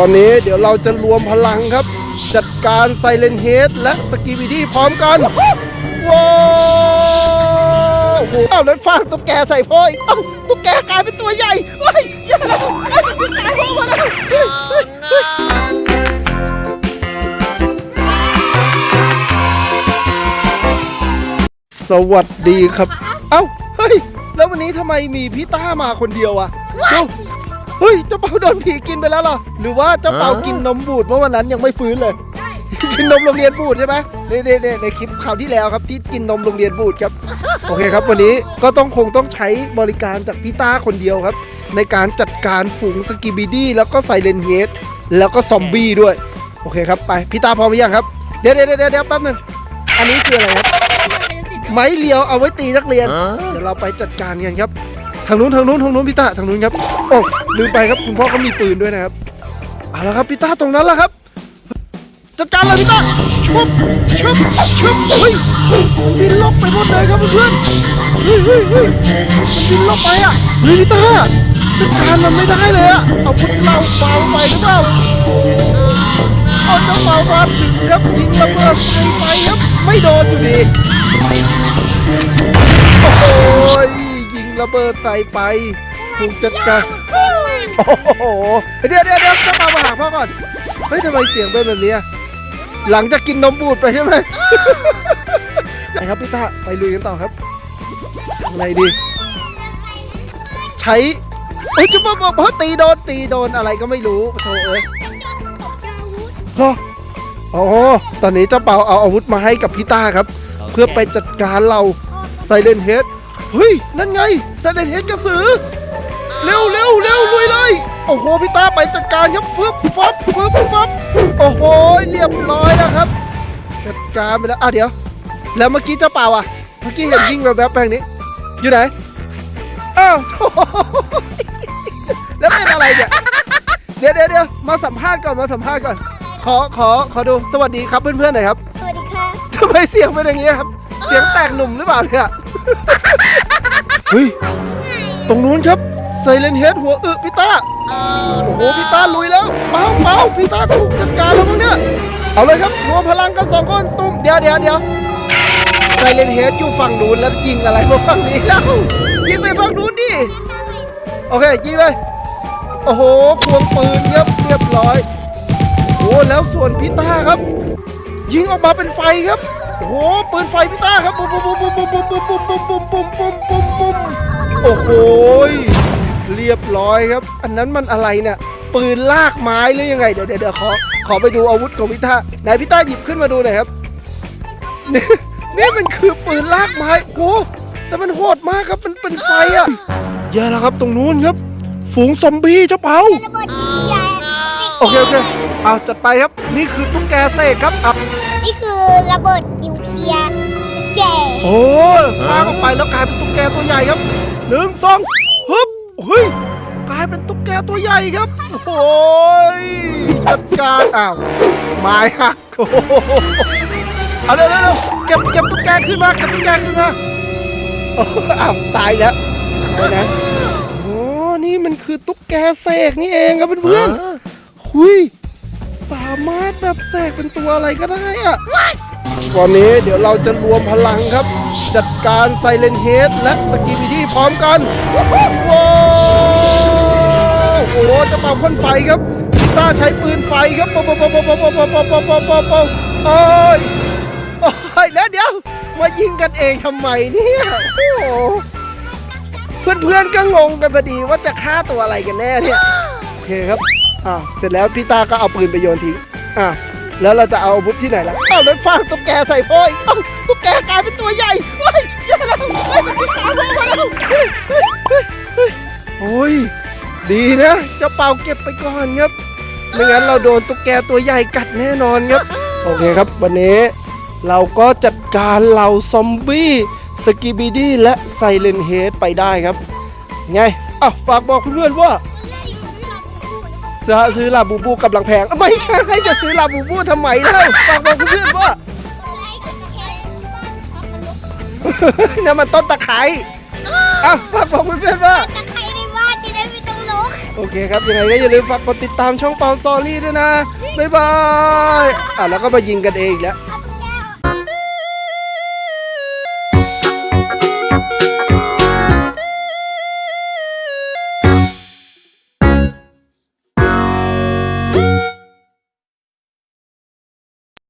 วันนี้เดี๋ยวเราจะรวมพลังครับ จัดการไซเลนเฮดและสกีบิดี้พร้อมกัน ว้าวโอ้โหเอาแล้วฟาดตุ๊กแกใส่พ่ออีกเอ้าตุ๊กแกกลายเป็นตัวใหญ่เฮ้ยอย่แล้วเฮ้ยตุ๊กแกพ่อมาแล้วเฮ้ยเฮ้ยสวัสดีครับ เอ้า เฮ้ย แล้ววันนี้ทำไมมีพี่ต้ามาคนเดียวอะดู เฮ้ยเจ้าเปาโดนผีกินไปแล้วเหรอหรือว่าเจ้าเปากินนมบูดเมื่อวันนั้นยังไม่ฟื้นเลย กินนมโรงเรียนบูดใช่ไหมในในในในคลิปข่าวที่แล้วครับที่กินนมโรงเรียนบูดครับโอเคครับ วันนี้ก็ต้องคงต้องใช้บริการจากพี่ต้าคนเดียวครับ ในการจัดการฝูงสกิบิดี้แล้วก็ไซเลนเฮดแล้วก็ซอมบี้ด้วย โอเคครับไปพี่ตาพร้อมหรือยังครับเดี๋ยวเดี๋ยวเดี๋ยวเดี๋ยวแป๊บหนึงอันนี้คืออะไรครับไม้เลียวเอาไว้ตีนักเรียน เดี๋ยวเราไปจัดการกันครับ ทางนู้นทางนู้นทางนู้นพี่ตาทางนู้นครับโอ้ลืมไปครับคุณพ่อเขามีปืนด้วยนะครับเอาละครับพี่ตาตรงนั้นแหละครับจัดการเลยพี่ตาชุบชุบชุบเฮ้ยบินลบไปหมดเลยครับเพื่อนเฮ้ยเฮ้ยเฮ้ยบินลบไปอะเฮ้ยพี่ตาจัดการมันไม่ได้เลยอะเอาพุทเราเบาไปหรือเปล่าเอาเจ้าเบามาถึงครับยิงระเบิดใส่ไปครับไม่โดนอยู่ดีโอ้โหย ระเบิดใส่ไปถูกจัดการโอ้โหเดี๋ยวเดี๋ยวเดี๋ยวเจ้าเบามาหาพ่อก่อนเฮ้ยทำไมเสียงเป็นแบบนี้อะหลังจากกินนมบูดไปใช่ไหมไปครับพี่ตาไปลุยกันต่อครับทำไงดี ใช้เฮ้ยจุ๊บบอกบอกว่าตีโดนตีโดนอะไรก็ไม่รู้โธ่เอ้ยเหรอโอ้ตอนนี้เจ้าเปาเอาอาวุธมาให้กับพี่ต้าครับ เพื่อไปจัดการเราไซเลนเฮด เฮ้ย นั่นไงไซเลนเฮดกระสือ เร็วเร็วเร็วลุยเลย โอ้โหพี่ตาไปจัดการครับฟึบฟับฟึบฟับโอ้โหเรียบร้อยแล้วครับจัดการไปแล้วอะเดี๋ยว แล้วเมื่อกี้เจ้าเปล่าอะ เมื่อกี้เห็นวิ่งแวบๆไปทางนี้ อยู่ไหนอ้าวโถ่แล้วเป็นอะไรเนี่ยเดี๋ยวเดี๋ยวเดี๋ยวมาสัมภาษณ์ก่อนมาสัมภาษณ์ก่อน ขอขอขอดูสวัสดีครับเพื่อนๆหน่อยครับสวัสดีค่ะทำไมเสียงเป็นอย่างนี้ครับ เสียงแตกหนุ่มหรือเปล่าเนี่ย เฮ้ย ตรงนู้นครับไซเลนเฮดหัวอึพี่ต้า โอ้โหพี่ต้าลุยแล้วเปาเปาพี่ต้าถูกจัดการแล้วมั้งเนี่ย เอาเลยครับรวมพลังกันสองคนตุ้มเดี๋ยวเดี๋ยวเดี๋ยวไซเลนเฮดอยู่ฝั่งนู้นแล้วยิงอะไรมาฝั่งนี้แล้วยิงไปฝั่งนู้นดิ โอเคยิงเลย โอ้โหควงปืนครับเรียบร้อย โอ้แล้วส่วนพี่ต้าครับ ยิงออกมาเป็นไฟครับ โอ้โหปืนไฟพี่ต้าครับปุ๊บปุ๊บปุ๊บปุ๊บปุ๊บปุ๊บปุ๊บปุ๊บปุ๊บปุ๊บปุ๊บปุ๊บปุ๊บโอ้โหเรียบร้อยครับ อันนั้นมันอะไรเนี่ยปืนลากไม้หรือยังไงเดี๋ยวเดี๋ยวขอขอไปดูอาวุธของพี่ต้าไหนพี่ต้าหยิบขึ้นมาดูหน่อยครับนี่มันคือปืนลากไม้โอ้แต่มันโหดมากครับมันเป็นไฟอะแย่แล้วครับตรงนู้นครับ ฝูงซอมบี้เจ้าเปาโอเคโอเค เอาจัดไปครับนี่คือตุ๊กแกเสกครับอะนี่คือระเบิดนิวเคลียร์แก่โอ้ยคว้างออกไปแล้วกลายเป็นตุ๊กแกตัวใหญ่ครับหนึ่งสองฮึบเฮ้ยกลายเป็นตุ๊กแกตัวใหญ่ครับโอ้ยจัดการอ้าวไม้หักโอ้โหเอาเร็วเร็วเร็วเก็บเก็บตุ๊กแกขึ้นมาเก็บตุ๊กแกขึ้นมาโอ้อ้าวตายแล้วตายนะโอ้นี่มันคือตุ๊กแกเสกนี่เองครับเพื่อนๆหุย สามารถแบบเสกเป็นตัวอะไรก็ได้อะวันนี้เดี๋ยวเราจะรวมพลังครับ จัดการไซเลนเฮดและสกีบิดี้พร้อมกันว้าวโอ้โหจะเป่าพ่นไฟครับพิต้าใช้ปืนไฟครับปอปอปอปอปอปอปอปอปอปอปอปอโอ้ยโอ้ยแล้วเดี๋ยวมายิงกันเองทำไมเนี่ยโอ้โหเพื่อนๆก็งงกันพอดีว่าจะฆ่าตัวอะไรกันแน่เนี่ยโอเคครับ อ่าเสร็จแล้วพี่ตาก็เอาปืนไปโยนทิ้งอ่าแล้วเราจะเอาอาวุธที่ไหนล่ะเอาแล้วฟาดตุ๊กแกใส่พ่ออีกเอ้าตุ๊กแกกลายเป็นตัวใหญ่เฮ้ยแย่แล้วเฮ้ยมันวิ่งตามพ่อมาแล้วเฮ้ยเฮ้ยเฮ้ยเฮ้ยโอ้ยดีนะเจ้าเป่าเก็บไปก่อนครับไม่งั้นเราโดนตุ๊กแกตัวใหญ่กัดแน่นอนครับโอเคครับ วันนี้เราก็จัดการเหล่าซอมบี้สกิบิดี้และไซเลนเฮดไปได้ครับ ไงอะฝากบอกเพื่อนๆว่า ซื้อซื้อลาบูบูกำลังแพงไม่ใช่จะซื้อลาบูบูทำไมเล่าฝากบอกเพื่อนๆว่านั่นมันต้นตะไคร้อะฝากบอกเพื่อนๆว่าตะไคร้ในบ้านจะได้ไม่ต้องลุกโอเคครับยังไงก็อย่าลืมฝากกดติดตามช่องเปาซอรี่ด้วยนะบ๊ายบายอะแล้วก็มายิงกันเองอีกแล้วเอา